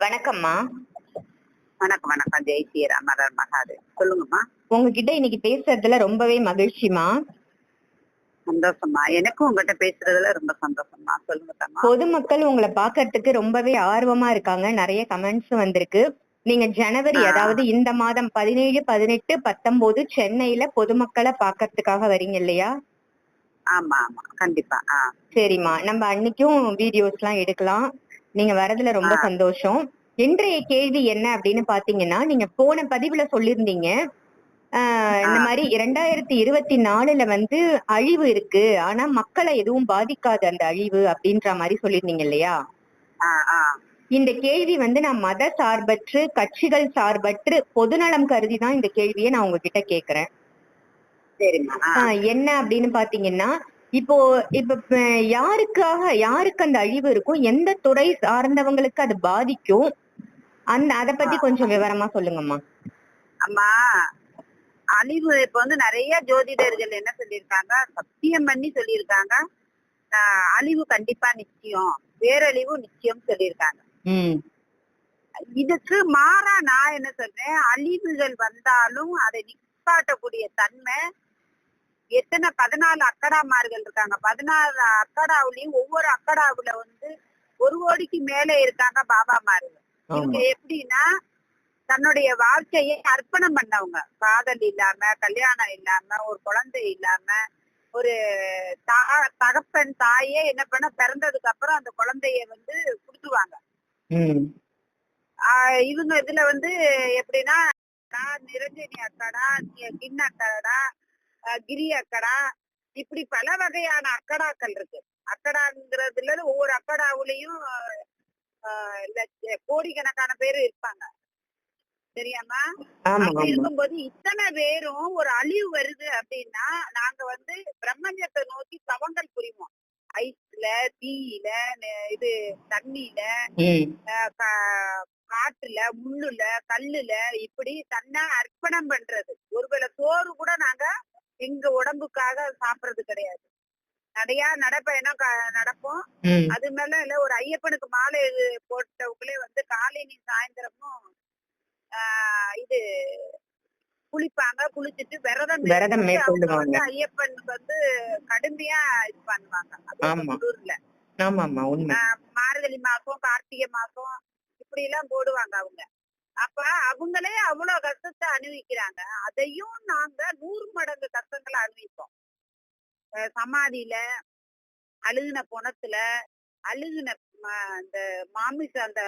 வணக்கம்மா. வணக்கம் வணக்கம். ஜெய் ஸ்ரீராம் மலர் மகாதேவ் சொல்லுங்கம்மா. உங்ககிட்ட இன்னைக்கு பேசுறதுல ரொம்பவே மகிழ்ச்சிமா சந்தோஷமா எனக்கும் உங்ககிட்ட பேசுறதுல ரொம்ப சந்தோஷமா சொல்லுங்க பொதுமக்கள் உங்களை பாக்குறதுக்கு ரொம்பவே ஆர்வமா இருக்காங்க. நிறைய கமெண்ட்ஸ் வந்திருக்கு. நீங்க ஜனவரி. அதாவது இந்த மாதம் பதினேழு பதினெட்டு பத்தொன்பது சென்னையில பொதுமக்களை பாக்குறதுக்காக வரீங்க இல்லையா? ஆமா ஆமா. கண்டிப்பா. சரிம்மா. நம்ம அன்னைக்கும் வீடியோஸ் எல்லாம் எடுக்கலாம். நீங்க வரதுல ரொம்ப. சந்தோஷம். இன்றைய கேள்வி என்ன அப்படின்னு பாத்தீங்கன்னா நீங்க போன பதிவுல சொல்லியிருந்தீங்க. இந்த. மாதிரி இரண்டாயிரத்தி இருபத்தி நாலுல வந்து அழிவு இருக்கு. ஆனா மக்களை எதுவும் பாதிக்காது அந்த அழிவு அப்படின்ற மாதிரி சொல்லியிருந்தீங்க இல்லையா? இந்த கேள்வி வந்து நான் மத சார்பற்று கட்சிகள் சார்பற்று பொதுநலம் கருதி தான் இந்த கேள்வியை நான் உங்ககிட்ட கேக்குறேன். என்ன அப்படின்னு பாத்தீங்கன்னா இப்போ இப்ப யாருக்காக யாருக்கு அந்த அழிவு இருக்கும்? எந்த துறை சார்ந்தவங்களுக்கு அது பாதிக்கும்? அந்த அத பத்தி கொஞ்சம் விவரமா சொல்லுங்கம்மா. அம்மா அழிவு இப்ப வந்து நிறைய ஜோதிடர்கள் என்ன சொல்லியிருக்காங்க? சத்தியம் பண்ணி சொல்லியிருக்காங்க. ஆஹ் அழிவு கண்டிப்பா நிச்சயம். பேரழிவு நிச்சயம் சொல்லியிருக்காங்க. இதுக்கு மாறா நான் என்ன சொல்றேன்? அழிவுகள் வந்தாலும் அதை நிப்பாட்டக்கூடிய தன்மை எத்தனை பதினாலு அக்கடாமார்கள் இருக்காங்க. பதினாலு அக்கடாவுலயும் ஒவ்வொரு அக்கடாவுல வந்து ஒரு கோடிக்கு மேல இருக்காங்க பாபாமார்கள். இவங்க எப்படின்னா தன்னுடைய வாழ்க்கையை அர்ப்பணம் பண்ணவங்க. காதல் இல்லாம கல்யாணம் இல்லாம ஒரு குழந்தை இல்லாம ஒரு தகப்பன் தாயே என்ன பண்ண பிறந்ததுக்கு அப்புறம் அந்த குழந்தைய வந்து ஆஹ் இவங்க இதுல வந்து எப்படின்னா நான் நிரஞ்சனி அக்கடா கிண்ண அக்கடா கிரி அக்கடா. இப்படி பல வகையான அக்கடாக்கள் இருக்கு. அக்கடாங்கிறதுல ஒவ்வொரு அக்கடாவுலயும் கோடிக்கணக்கான பேர் இருப்பாங்க. தெரியாமா? ஆமா அப்படி இருக்கும்போது இத்தனை பேரும் ஒரு அழிவு வருது அப்படின்னா நாங்க வந்து பிரம்மஞ்சத்தை நோக்கி தவங்கள் புரிவோம். ஐஸ்ல தீயில இது தண்ணியில உம் அஹ் கா- காட்டுல முள்ளுல கல்லுல இப்படி தன்னை அர்ப்பணம் பண்றது. ஒருவேளை சோறு கூட நாங்க எங்க உடம்புக்காக சாப்பிடுறது கிடையாது. நடையா நடைப்பயணம் நடப்போம். அது மேல இல்ல ஒரு ஐயப்பனுக்கு மாலை போட்டவங்களே வந்து காலையில சாயந்தரமும் ஆஹ் இது குளிப்பாங்க. குளிச்சுட்டு விரதம் விரதம் மேற்கொள்ளுவாங்க. வந்து ஐயப்பனுக்கு வந்து கடுமையா இது பண்ணுவாங்க. குளிர்ல மார்கழி மாசம் கார்த்திகை மாசம் இப்படி எல்லாம் போடுவாங்க அவங்க. அப்ப அவங்களே அவ்வளவு கஷ்டத்தை அனுபவிக்கிறாங்க. அதையும் நாங்க நூறு மடங்கு கஷ்டங்களை அனுபவிப்போம். சமாதியில அழுகுன பொணத்துல அழுகுன அந்த மாமிச அந்த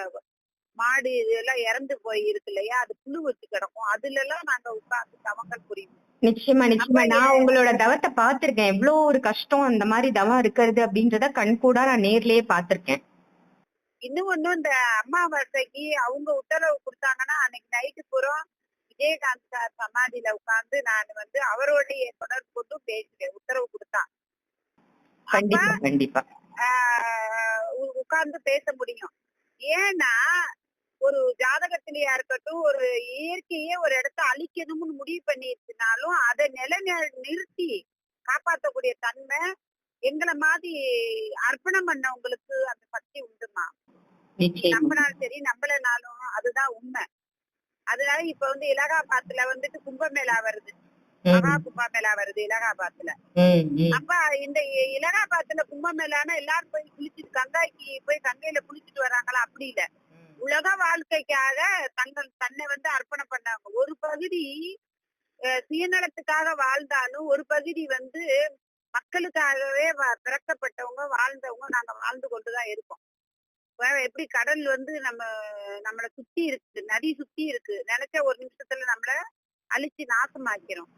மாடு இதெல்லாம் இறந்து போய் இருக்கு இல்லையா? அது புழு வச்சு கிடக்கும். அதுல எல்லாம் நாங்க உட்கார்ந்து தவங்கள் புரியும் நிச்சயமா நிச்சயமா. நான் உங்களோட தவத்தை பார்த்திருக்கேன். எவ்வளவு ஒரு கஷ்டம் அந்த மாதிரி தவம் இருக்கிறது அப்படின்றத கண்கூடா நான் நேர்லயே பார்த்திருக்கேன். இன்னும் ஒண்ணு இந்த அமாவாசைக்கு அவங்க உத்தரவு கொடுத்தாங்கன்னா அன்னைக்கு நைட்டு பூரா விஜயகாந்த் சார் சமாதியில உட்கார்ந்து நான் வந்து அவருடைய தொடர்பு கொண்டு பேசுவேன் உத்தரவு கொடுத்தா. கண்டிப்பா உட்கார்ந்து பேச முடியும். ஏன்னா ஒரு ஜாதகத்திலேயா இருக்கட்டும் ஒரு இயற்கையே ஒரு இடத்த அழிக்கணும்னு முடிவு பண்ணிருச்சுனாலும் அதை நிலை நிறுத்தி காப்பாற்றக்கூடிய தன்மை எங்களை மாதிரி அர்ப்பணம் பண்ணவங்களுக்கு அந்த சக்தி உண்டுமா? நம்பினாலும் சரி நம்பலனாலும் அதுதான் உண்மை. அதனால இப்ப வந்து இலகாபாத்ல வந்துட்டு கும்பமேளா வருது. மகா கும்பமேளா வருது இலகாபாத்ல உம் அப்ப இந்த இலகாபாத்ல கும்பமேளானா எல்லாரும் போய் குளிச்சுட்டு கங்காய்க்கு போய் கங்கையில குளிச்சுட்டு வராங்களா? அப்படி இல்ல. உலக வாழ்க்கைக்காக தங்கள் தன்னை வந்து அர்ப்பணம் பண்ணாங்க. ஒரு பகுதி சுயநலத்துக்காக வாழ்ந்தாலும் ஒரு பகுதி வந்து மக்களுக்காகவே பிறக்கப்பட்டவங்க வாழ்ந்தவங்க நாங்க வாழ்ந்து கொண்டுதான் இருக்கோம். எப்படி கடல் வந்து நம்ம நம்மளை சுத்தி இருக்கு நதி சுத்தி இருக்கு நினைச்ச ஒரு நிமிஷத்துல நம்மள அழிச்சு நாசமாக்கிறோம்.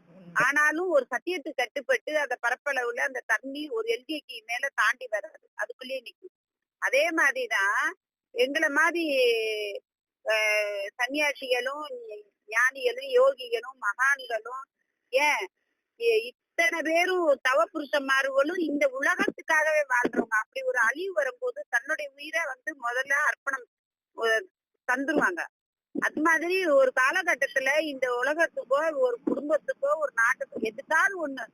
ஆனாலும் ஒரு சத்தியத்துக்கு கட்டுப்பட்டு அந்த பரப்பளவுல அந்த தண்ணி ஒரு எல்கைக்கு மேல தாண்டி வராது. அதுக்குள்ளேயே நிக்கும். அதே மாதிரிதான் எங்களை மாதிரி சன்னியாசிகளும் ஞானிகளும் யோகிகளும் மகான்களும் ஏன் இத்தனை பேரும் தவ புருஷன்மார்களும் இந்த உலகத்துக்காகவே வாழ்றவங்க. அப்படி ஒரு அழிவு வரும்போது தன்னுடைய உயிரை வந்து முதல்ல அர்ப்பணம் தந்துருவாங்க. அது மாதிரி ஒரு காலகட்டத்துல இந்த உலகத்துக்கோ ஒரு குடும்பத்துக்கோ ஒரு நாட்டுக்கோ எதுக்காவது ஒண்ணு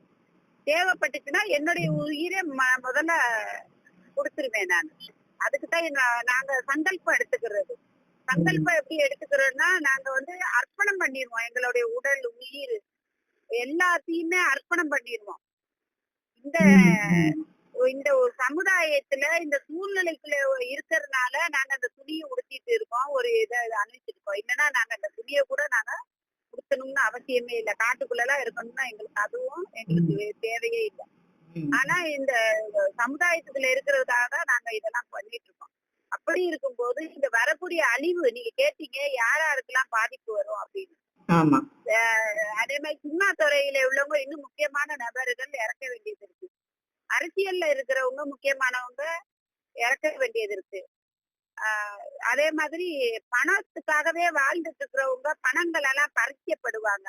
தேவைப்பட்டுச்சுன்னா என்னுடைய உயிரை ம- முதல்ல கொடுத்துருவேன் நான். அதுக்குதான் நாங்க சங்கல்பம் எடுத்துக்கிறது. சங்கல்பம் எப்படி எடுத்துக்கிறோம்னா நாங்க வந்து அர்ப்பணம் பண்ணிடுவோம் எங்களுடைய உடல் உயிர் எல்லாத்தையுமே அர்ப்பணம் பண்ணிடுவோம் இந்த இந்த ஒரு சமுதாயத்துல இந்த சூழ்நிலைக்குள்ள இருக்கிறதுனால நாங்க அந்த துணியை உடுத்திட்டு இருக்கோம். ஒரு இதை அணிஞ்சிருக்கோம். இல்லைன்னா நாங்க அந்த துணியை கூட நாங்க உடுத்தணும்னு அவசியமே இல்லை. காட்டுக்குள்ள எல்லாம் இருக்கணும்னா எங்களுக்கு அதுவும் எங்களுக்கு தேவையே இல்லை. ஆனா இந்த சமுதாயத்துக்குள்ள இருக்கிறதுக்காக தான் நாங்க இதெல்லாம் பண்ணிட்டு இருக்கோம். அப்படி இருக்கும்போது இந்த வரக்கூடிய அழிவு நீங்க கேட்டீங்க யார் யாருக்கெல்லாம் பாதிப்பு வரும் அப்படின்னு. ஆமா. அதே மாதிரி சினிமா துறையில உள்ளவங்க இன்னும் முக்கியமான நபர்கள் இறக்க வேண்டியது இருக்கு. அரசியல்ல இருக்கிறவங்க முக்கியமானவங்க இறக்க வேண்டியது இருக்கு. அதே மாதிரி பணத்துக்காகவே வாழ்ந்துட்டு இருக்கிறவங்க பணங்கள் எல்லாம் பறிக்கப்படுவாங்க.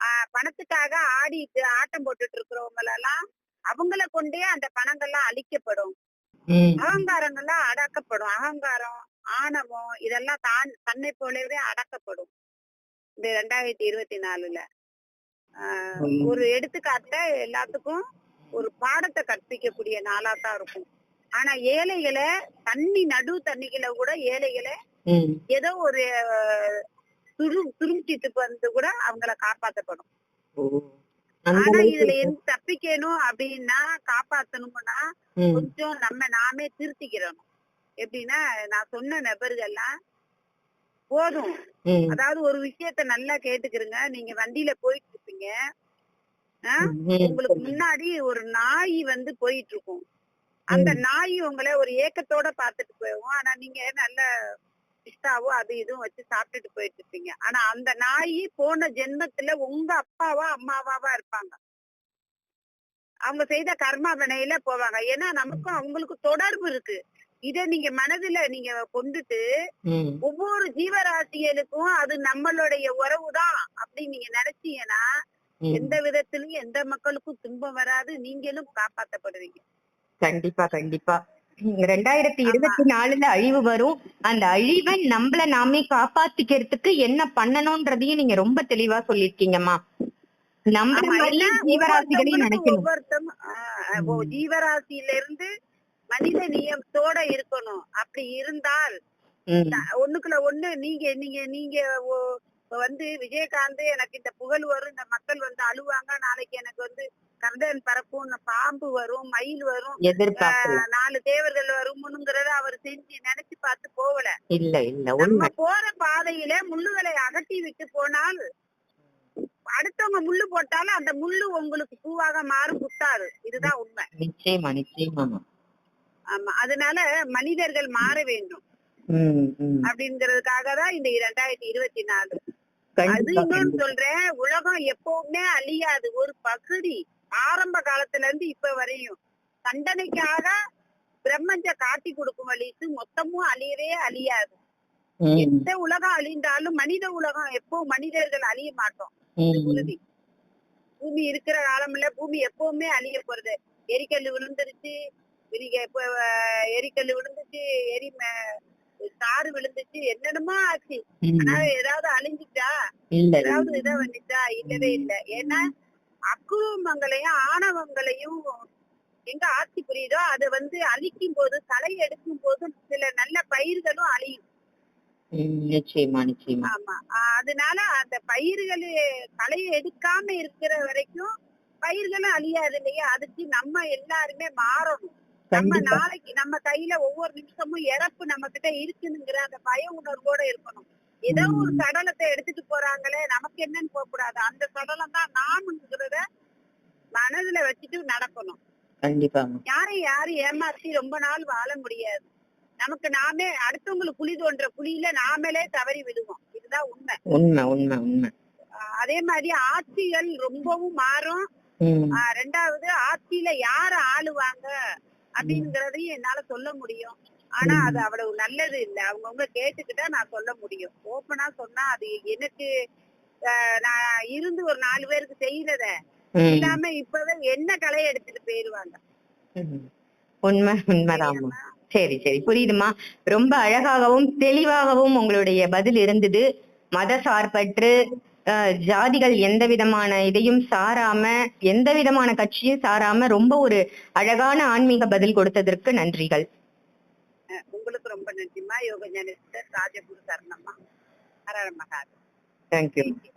ஆஹ் பணத்துக்காக ஆடிட்டு ஆட்டம் போட்டுட்டு இருக்கிறவங்க எல்லாம் அவங்கள கொண்டே அந்த பணங்கள்லாம் அழிக்கப்படும். அகங்காரங்கள்லாம் அடக்கப்படும். அகங்காரம் ஆணவம் இதெல்லாம் தான் தன்னை போலவே அடக்கப்படும். இந்த ரெண்டாயிரத்தி இருபத்தி நாலுல. ஒரு எடுத்துக்காட்ட எல்லாத்துக்கும் ஒரு பாடத்தை கற்பிக்கக்கூடிய நாளா தான் இருக்கும் ஆனா ஏழைகளை தண்ணி நடு தண்ணிகளை கூட ஏழைகளை. ஏதோ ஒரு துரு துரும்பிட்டு வந்து கூட அவங்கள காப்பாத்தப்படும் ஆனா இதுல. எந்த தப்பிக்கணும் அப்படின்னா காப்பாத்தணும்னா. கொஞ்சம் நம்ம நாமே திருத்திக்கிறோம் எப்படின்னா நான் சொன்ன நபர்கள்லாம் போதும். அதாவது ஒரு விஷயத்த நல்லா கேட்டுக்கிறங்க. நீங்க வண்டியில போயிட்டு இருப்பீங்க. உங்களுக்கு முன்னாடி ஒரு நாய் வந்து போயிட்டு இருக்கும் அந்த நாய் உங்களை ஒரு ஏக்கத்தோட பாத்துட்டு போகும் ஆனா நீங்க நல்ல பிஸ்தாவோ அது இதுவும் வச்சு சாப்பிட்டுட்டு போயிட்டு இருப்பீங்க ஆனா அந்த நாய் போன ஜென்மத்துல உங்க அப்பாவா அம்மாவாவா இருப்பாங்க. அவங்க செய்த கர்மா வினையில போவாங்க. ஏன்னா நமக்கும் அவங்களுக்கும் தொடர்பு இருக்கு. இத நீங்க மனதுல நீங்க கொண்டுட்டு. ஒவ்வொரு ஜீவராசிகளுக்கும் அது நம்மளுடைய உறவுதான் அப்படின்னு நீங்க நினைச்சீங்கன்னா. எந்த விதத்திலும் எந்த மக்களுக்கும் துன்பம் வராது. நீங்களும் காப்பாத்தப்படுவீங்க. கண்டிப்பா கண்டிப்பா. ரெண்டாயிரத்தி இருபத்தி நாலுல அழிவு வரும். அந்த அழிவை நம்மள நாமே காப்பாத்திக்கிறதுக்கு என்ன பண்ணணும்ன்றதையும் நீங்க ரொம்ப தெளிவா சொல்லிருக்கீங்கம்மா ஏன்னா ஜீவராசிகளையும் நினைக்கணும். ஜீவராசியில இருந்து மனித நியமத்தோட இருக்கணும். அப்படி இருந்தால். ஒண்ணுக்குள்ள ஒண்ணு நீங்க நீங்க நீங்க வந்து விஜயகாந்த் எனக்கு இந்த புகழ் வரும் இந்த மக்கள் வந்து அழுவாங்க நாளைக்கு எனக்கு வந்து கர்டன் பறக்கும் பாம்பு வரும் மயில் வரும் நாலு தேவர்கள் வருமுனுங்கிறத அவர் செஞ்சு நினைச்சு பார்த்து போகல. இல்ல இல்ல நம்ம உண்மை. போற பாதையில முள்ளுகளை அகற்றி விட்டு போனால் அடுத்தவங்க முள்ளு போட்டாலும் அந்த முள்ளு உங்களுக்கு பூவாக மாறும் குத்தாது இதுதான் உண்மை. நிச்சயமா நிச்சயமாமா ஆமா அதனால மனிதர்கள் மாற வேண்டும். அப்படிங்கறதுக்காக தான் இந்த இரண்டாயிரத்தி இருபத்தி நாலு. அது இன்னொன்னு. சொல்றேன் உலகம் எப்பவுமே அழியாது. ஒரு பகுதி ஆரம்ப காலத்துல இருந்து இப்ப வரையும். தண்டனைக்காக பிரம்மஞ்ச காட்டி கொடுக்கும் வழிக்கு மொத்தமும் அழியவே அழியாது. எந்த உலகம் அழிந்தாலும் மனித உலகம் எப்போ மனிதர்கள் அழிய மாட்டோம். உறுதி பூமி இருக்கிற காலம்ல பூமி எப்பவுமே அழிய போறது. எரிக்கல் விழுந்துருச்சு நீங்க இப்ப எரிக்கல் விழுந்துச்சு எரி காரு விழுந்துச்சு என்னென்னமோ ஆச்சு. ஆனா ஏதாவது அழிஞ்சிட்டா ஏதாவது. இதை வந்துச்சா? இல்லவே இல்லை. ஏன்னா அக்குவங்களையும் ஆணவங்களையும் எங்க ஆட்சி புரியுதோ அதை வந்து அழிக்கும் போது களை எடுக்கும் போது சில நல்ல பயிர்களும் அழியும். நிச்சயமா நிச்சயமா. ஆமா. அதனால அந்த பயிர்கள் களையை எடுக்காம இருக்கிற வரைக்கும் பயிர்களும் அழியாது இல்லையா? அதுக்கு நம்ம எல்லாருமே மாறணும். நம்ம கண்டிப்பா. நாளைக்கு நம்ம கையில ஒவ்வொரு நிமிஷமும் இறப்பு நம்ம கிட்ட இருக்குனுங்கிற அந்த பய உணர்வோட இருக்கணும். ஏதோ ஒரு. சடலத்தை எடுத்துட்டு போறாங்களே நமக்கு என்னன்னு போக கூடாது அந்த சடலம் தான் நாம்ங்கிறத மனதுல வச்சுட்டு நடக்கணும். கண்டிப்பாமா யாரையும் யாரும் ஏமாத்தி ரொம்ப நாள் வாழ முடியாது. நமக்கு நாமே அடுத்தவங்களுக்கு குழி தோன்ற குழியில நாமளே தவறி விடுவோம் இதுதான் உண்மை. உண்மை உண்மை உண்மை. அதே மாதிரி ஆட்சிகள் ரொம்பவும் மாறும். ரெண்டாவது ஆட்சியில யார ஆளுவாங்க? அப்படிங்கறதையும் என்னால சொல்ல முடியும். ஆனா. அது அவ்வளவு நல்லது இல்ல. அவங்கவுங்க கேட்டுக்கிட்டா நான் சொல்ல முடியும். ஓப்பனா சொன்னா அது எனக்கு நான் இருந்து ஒரு நாலு பேருக்கு செய்யறத இல்லாம இப்பவே என்ன கலையை எடுத்துட்டு போயிருவாங்க. உண்மை உண்மைதாம்மா சரி சரி. புரியுதுமா ரொம்ப அழகாகவும் தெளிவாகவும் உங்களுடைய பதில் இருந்தது. மத சார்பற்று ஜாதிகள் எந்த விதமான இதையும் சாராம எந்த விதமான கட்சியும் சாராம ரொம்ப ஒரு அழகான ஆன்மீக பதில் கொடுத்ததற்கு நன்றிகள். உங்களுக்கு ரொம்ப நன்றிமா யோக ஞானேஸ்வர் ராஜகுரு சரணம்மா. ஹரஹர மகாதேவ். Thank you.